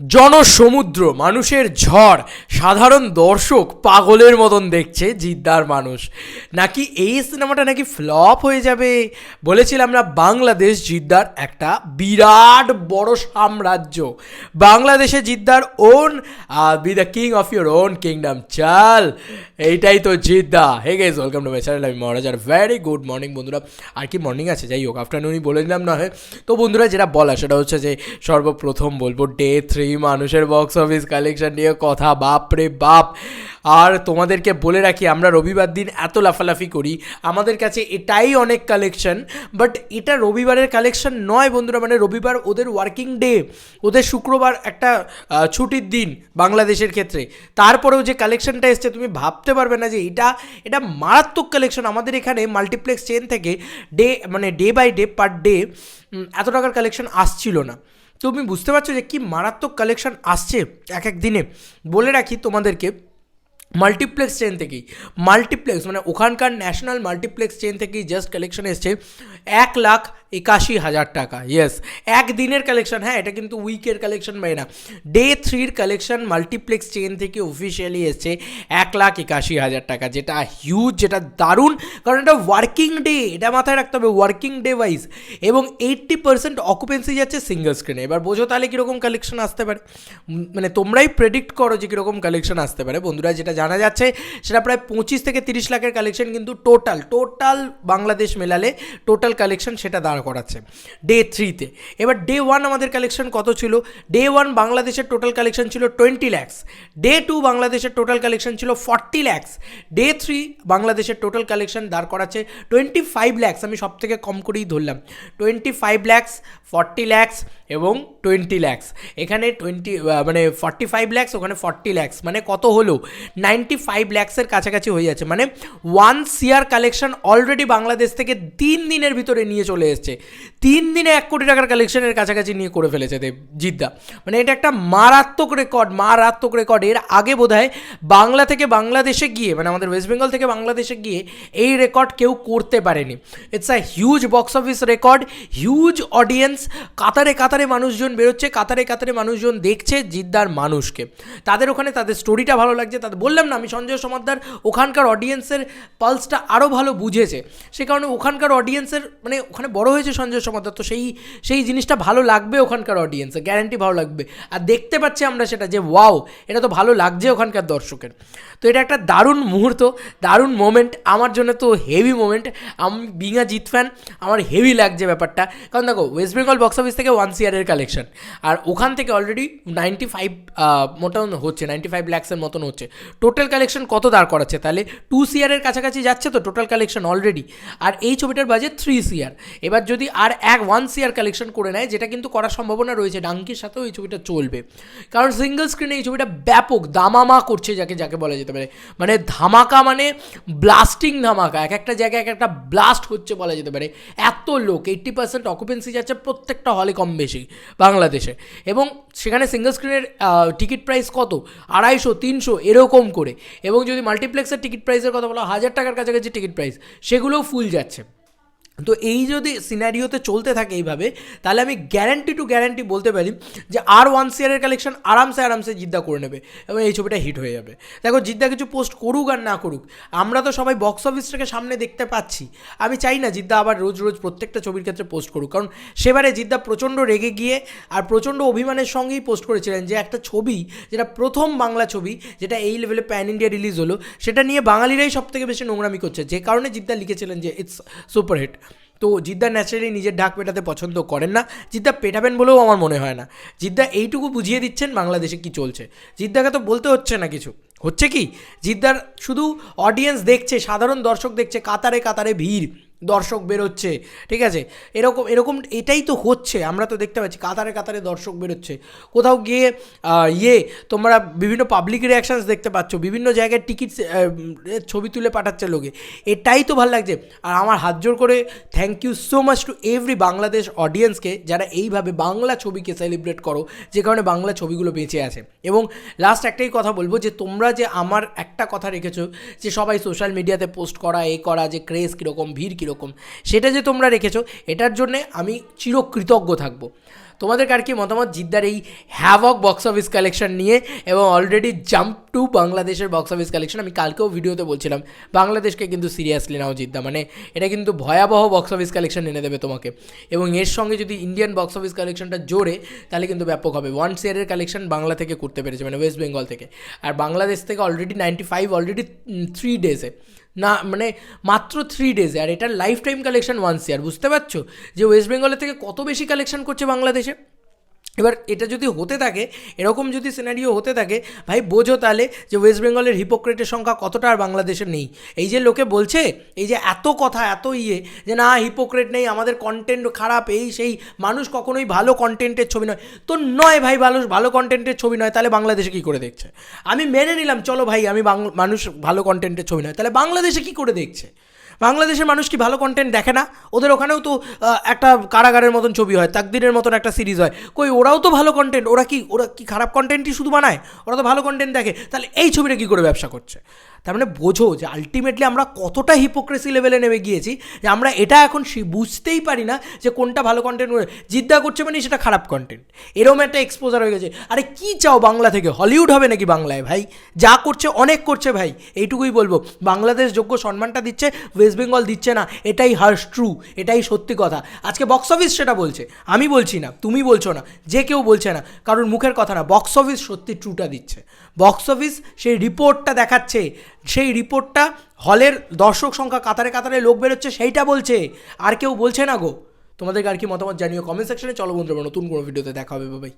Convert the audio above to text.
জনসমুদ্র, মানুষের ঝড়, সাধারণ দর্শক পাগলের মতন দেখছে, জিদ্দার মানুষ। নাকি এই সিনেমাটা নাকি ফ্লপ হয়ে যাবে? বলেছিলাম না, বাংলাদেশ জিদ্দার একটা বিরাট বড় সাম্রাজ্য। বাংলাদেশে জিদ্দার own be the king of your own kingdom চাল। এইটাই তো Jeddah. Hey guys welcome to my channel আমি মহারাজ, আর ভেরি গুড মর্নিং বন্ধুরা। আর কি মর্নিং আছে? যাই হোক আফটারনুনই বলে দিলাম, না হয়। তো বন্ধুরা, যেটা বলা, সেটা হচ্ছে যে সর্বপ্রথম বলব ডে থ্রি মানুষের বক্স অফিস কালেকশন নিয়ে কথা, বাপ রে বাপ। আর তোমাদেরকে বলে রাখি, আমরা রবিবার দিন এত লাফালাফি করি। আমাদের কাছে এটাই অনেক কালেকশন বাট এটা রবিবারের কালেকশন নয় বন্ধুরা মানে রবিবার ওদের ওয়ার্কিং ডে ওদের শুক্রবার একটা ছুটির দিন বাংলাদেশের ক্ষেত্রে। তারপরেও যে কালেকশনটা এসছে, তুমি ভাবতে পারবে না যে এটা এটা মারাত্মক কালেকশন আমাদের এখানে মাল্টিপ্লেক্স চেন থেকে ডে মানে day by day per day এত টাকার কালেকশন আসছিল না। তুমি বুঝতে পারছ যে কি মারাত্মক কালেকশন আসছে এক এক দিনে? বলে রাখি তোমাদেরকে মাল্টিপ্লেক্স চেন থেকেই মাল্টিপ্লেক্স মানে ওখানকার ন্যাশনাল মাল্টিপ্লেক্স চেন থেকেই জাস্ট কালেকশন এসছে। এক লাখ একাশি হাজার টাকা ইয়েস এক দিনের কালেকশন হ্যাঁ এটা কিন্তু উইকের কালেকশন মানে না। ডে থ্রির কালেকশন মাল্টিপ্লেক্স চেন থেকে অফিসিয়ালি এসছে এক লাখ একাশি হাজার টাকা, যেটা হিউজ যেটা দারুণ, কারণ এটা ওয়ার্কিং ডে এটা মাথায় রাখতে হবে ওয়ার্কিং ডে ওয়াইজ এবং এইট্টি পার্সেন্ট অকুপেন্সি যাচ্ছে সিঙ্গেল স্ক্রিনে এবার বোঝো তাহলে কীরকম কালেকশন আসতে পারে। মানে তোমরাই প্রেডিক্ট করো যে কীরকম কালেকশন আসতে পারে। বন্ধুরা, যেটা জানা যাচ্ছে, সেটা প্রায় পঁচিশ থেকে তিরিশ লাখের কালেকশন কিন্তু টোটাল টোটাল বাংলাদেশ মেলালে টোটাল কালেকশন সেটা দাঁড় করাচ্ছে। ডে থ্রিতে এবার ডে ওয়ান আমাদের কালেকশন কত ছিল? ডে ওয়ান বাংলাদেশের টোটাল কালেকশন ছিল টোয়েন্টি ল্যাক্স ডে টু বাংলাদেশের টোটাল কালেকশন ছিল ফর্টি ল্যাক্স ডে থ্রি বাংলাদেশের টোটাল কালেকশন দাঁড় করাচ্ছে টোয়েন্টি ফাইভ ল্যাক্স আমি সব থেকে কম করেই ধরলাম। Twenty five lakhs forty lakhs এবং টোয়েন্টি ল্যাক্স এখানে টোয়েন্টি মানে ফর্টি ফাইভ ল্যাক্স ওখানে ফর্টি ল্যাক্স মানে কত হলো? নাইনটি ফাইভ ল্যাক্সের কাছাকাছি হয়ে যাচ্ছে। মানে ওয়ান সিয়ার কালেকশন অলরেডি বাংলাদেশ থেকে তিন দিনের ভিতরে নিয়ে চলে এসছে। তিন দিনে এক কোটি টাকার কালেকশনের কাছাকাছি নিয়ে করে ফেলেছে দেব, জিদ্দা। মানে এটা একটা মারাত্মক রেকর্ড মারাত্মক রেকর্ড এর আগে বোধ বাংলা থেকে বাংলাদেশে গিয়ে মানে আমাদের ওয়েস্ট বেঙ্গল থেকে বাংলাদেশে গিয়ে এই রেকর্ড কেউ করতে পারেনি। It's a huge box office record huge audience কাতারে কাতারে মানুষজন বেরোচ্ছে, কাতারে কাতারে মানুষজন দেখছে জিদ্দার মানুষকে। তাদের ওখানে তাদের স্টোরিটা ভালো লাগছে। তাদের বললাম না, আমি সঞ্জয় সমাদ্দার ওখানকার অডিয়েন্সের পালসটা আরও ভালো বুঝেছে। সে কারণে ওখানকার অডিয়েন্সের মানে ওখানে বড় হয়েছে সঞ্জয় সমাদ্দার তো সেই সেই জিনিসটা ভালো লাগবে ওখানকার অডিয়েন্সে গ্যারান্টি ভালো লাগবে। আর দেখতে পাচ্ছি আমরা সেটা যে ওয়াও এটা তো ভালো লাগছে ওখানকার দর্শকের। তো এটা একটা দারুণ মুহূর্ত, দারুণ মোমেন্ট আমার জন্য তো হেভি মোমেন্ট আমি বিঙা জিত ফ্যান আমার হেভি লাগছে ব্যাপারটা। কারণ দেখো ওয়েস্ট বেঙ্গল বক্স অফিস থেকে ওয়ান সিয়ারের কালেকশন আর ওখান থেকে অলরেডি নাইনটি ফাইভ মতন হচ্ছে নাইনটি ফাইভ ল্যাক্সের মতন হচ্ছে। টোটাল কালেকশন কত দাঁড় করাচ্ছে? তাহলে টু সিয়ারের কাছাকাছি যাচ্ছে তো টোটাল কালেকশন অলরেডি আর এই ছবিটার বাজেট থ্রি সিয়ার এবার যদি আর এক ওয়ান সিয়ার কালেকশন করে নেয়, যেটা কিন্তু করার সম্ভাবনা রয়েছে ডাঙ্কির সাথেও এই ছবিটা চলবে। কারণ সিঙ্গেল স্ক্রিনে এই ছবিটা ব্যাপক দামামা করছে যাকে যাকে বলা যেতে পারে। মানে ধামাকা মানে ব্লাস্টিং ধামাকা। এক একটা জায়গায় এক একটা ব্লাস্ট হচ্ছে বলা যেতে পারে। এত লোক এইট্টি পার্সেন্ট অকুপেন্সি যাচ্ছে প্রত্যেকটা হলে কম বেশি বাংলাদেশে। এবং সেখানে সিঙ্গেল স্ক্রিনের টিকিট প্রাইস কত? আড়াইশো, তিনশো, এরকম করে। এবং যদি মাল্টিপ্লেক্সের টিকিট প্রাইসের কথা বলা, হাজার টাকার কাছাকাছি টিকিট প্রাইস সেগুলোও ফুল যাচ্ছে। তো এই যদি সিনারিওতে চলতে থাকে এইভাবে, তাহলে আমি গ্যারান্টি টু গ্যারান্টি বলতে পারি যে আর ওয়ান সিয়ারের কালেকশন আরামসে আরামসে জিদ্দা করে নেবে এবং এই ছবিটা হিট হয়ে যাবে। দেখো, জিদ্দা কিছু পোস্ট করুক আর না করুক, আমরা তো সবাই বক্স অফিসটাকে সামনে দেখতে পাচ্ছি। আমি চাই না জিদ্দা আবার রোজ রোজ প্রত্যেকটা ছবির ক্ষেত্রে পোস্ট করুক, কারণ সেবারে জিদ্দা প্রচণ্ড রেগে গিয়ে আর প্রচণ্ড অভিমানের সঙ্গেই পোস্ট করেছিলেন যে একটা ছবি, যেটা প্রথম বাংলা ছবি, যেটা এই লেভেলে প্যান ইন্ডিয়া রিলিজ হলো, সেটা নিয়ে বাঙালিরাই সব থেকে বেশি নোংরামি করছে। যে কারণে জিদ্দা লিখেছিলেন যে ইটস সুপারহিট তো জিদ্দা ন্যাচারালি নিজের ঢাক পেটাতে পছন্দ করেন না। জিদ্দা পেটাবেন বলেও আমার মনে হয় না। জিদ্দা এইটুকু বুঝিয়ে দিচ্ছেন বাংলাদেশে কি চলছে। জিদ্দাকে তো বলতে হচ্ছে না কিছু। হচ্ছে কি? জিদ্দার শুধু অডিয়েন্স দেখছে, সাধারণ দর্শক দেখছে, কাতারে কাতারে ভিড়। দর্শক বেরোচ্ছে, ঠিক আছে? এরকম এরকম, এটাই তো হচ্ছে, আমরা তো দেখতে পাচ্ছি, কাতারে কাতারে দর্শক বেরোচ্ছে। কোথাও গিয়ে ইয়ে তোমরা বিভিন্ন পাবলিক রিয়াকশানস দেখতে পাচ্ছ, বিভিন্ন জায়গায় টিকিট ছবি তুলে পাঠাচ্ছে লোকে। এটাই তো ভালো লাগছে। আর আমার হাত জোর করে thank you so much to every Bangladesh অডিয়েন্সকে যারা এইভাবে বাংলা ছবিকে সেলিব্রেট করো, যে কারণে বাংলা ছবিগুলো বেঁচে আছে। এবং লাস্ট একটাই কথা বলব যে, তোমরা যে আমার একটা কথা রেখেছো, যে সবাই সোশ্যাল মিডিয়াতে পোস্ট করা, এ করা, যে ক্রেজ কীরকম, ভিড় কীরকম সেটা যে তোমরা রেখেছো, এটার জন্যে আমি চিরকৃতজ্ঞ থাকব। তোমাদের কার কি মতামত? জিদ্দার এই হ্যাভক বক্স অফিস কালেকশন নিয়ে এবং অলরেডি জাম্প টু বাংলাদেশের বক্স অফিস কালেকশন আমি কালকেও ভিডিওতে বলছিলাম, বাংলাদেশকে কিন্তু সিরিয়াসলি নাও জিদ্দা। মানে এটা কিন্তু ভয়াবহ বক্স অফিস কালেকশন এনে দেবে তোমাকে। এবং এর সঙ্গে যদি ইন্ডিয়ান বক্স অফিস কালেকশনটা জোরে, তাহলে কিন্তু ব্যাপক হবে। ওয়ান শেয়ারের কালেকশন বাংলা থেকে করতে পেরেছে মানে ওয়েস্ট বেঙ্গল থেকে। আর বাংলাদেশ থেকে already ninety five already three ডেজে না মানে মাত্র থ্রি ডেজে আর এটার life time collection once year বুঝতে পারছ? যে ওয়েস্ট বেঙ্গলের থেকে কত বেশি কালেকশন করছে বাংলাদেশে? এবার এটা যদি হতে থাকে, এরকম যদি সিনারিও হতে থাকে, ভাই বোঝো তাহলে যে ওয়েস্ট বেঙ্গলের হিপোক্রেটের সংখ্যা কতটা আর বাংলাদেশে নেই। এই যে লোকে বলছে, এই যে এত কথা, এত ইয়ে যে না হিপোক্রেট নেই, আমাদের কন্টেন্ট খারাপ, এই সেই, মানুষ কখনোই ভালো কন্টেন্টের ছবি নয়। তো নয় ভাই, ভালো ভালো কন্টেন্টের ছবি নয়, তাহলে বাংলাদেশে কী করে দেখছে? আমি মেনে নিলাম, চলো ভাই, আমি মানুষ ভালো কন্টেন্টের ছবি নয়, তাহলে বাংলাদেশে কী করে দেখছে? বাংলাদেশের মানুষ কি ভালো কন্টেন্ট দেখে না? ওদের ওখানেও তো একটা কারাগারের মতন ছবি হয় তাকদিনের মতন একটা সিরিজ হয়। কই, ওরাও তো ভালো কন্টেন্ট ওরা কি ওরা কি খারাপ কন্টেন্টই শুধু বানায়? ওরা তো ভালো কন্টেন্ট দেখে। তাহলে এই ছবিটা কী করে ব্যবসা করছে? তার মানে বোঝো যে আলটিমেটলি আমরা কতটা হিপোক্রেসি লেভেলে নেমে গিয়েছি যে আমরা এটা এখন বুঝতেই পারি না যে কোনটা ভালো কন্টেন্ট করে জিদ্দা করছে মানে সেটা খারাপ কন্টেন্ট এরকম একটা এক্সপোজার হয়ে গেছে। আরে কি চাও বাংলা থেকে? হলিউড হবে নাকি বাংলায় ভাই? যা করছে, অনেক করছে ভাই। এইটুকুই বলব। বাংলাদেশ যোগ্য সম্মানটা দিচ্ছে ওয়েস্ট বেঙ্গল দিচ্ছে না। এটাই হার্স ট্রু এটাই সত্যি কথা। আজকে বক্স অফিস সেটা বলছে। আমি বলছি না, তুমি বলছো না, যে কেউ বলছে না। কারণ মুখের কথা না। বক্স অফিস সত্যি ট্রুটা দিচ্ছে। বক্স অফিস সেই রিপোর্টটা দেখাচ্ছে। সেই রিপোর্টটা হলের দর্শক সংখ্যা কাতারে কাতারে লোক বেরোচ্ছে, সেইটা বলছে। আর কেউ বলছে না গো। তোমাদেরকে আর কি মতামত জানিও কমেন্ট সেকশনে। চলো বন্ধুরা, নতুন কোনো ভিডিওতে দেখা হবে বাবাই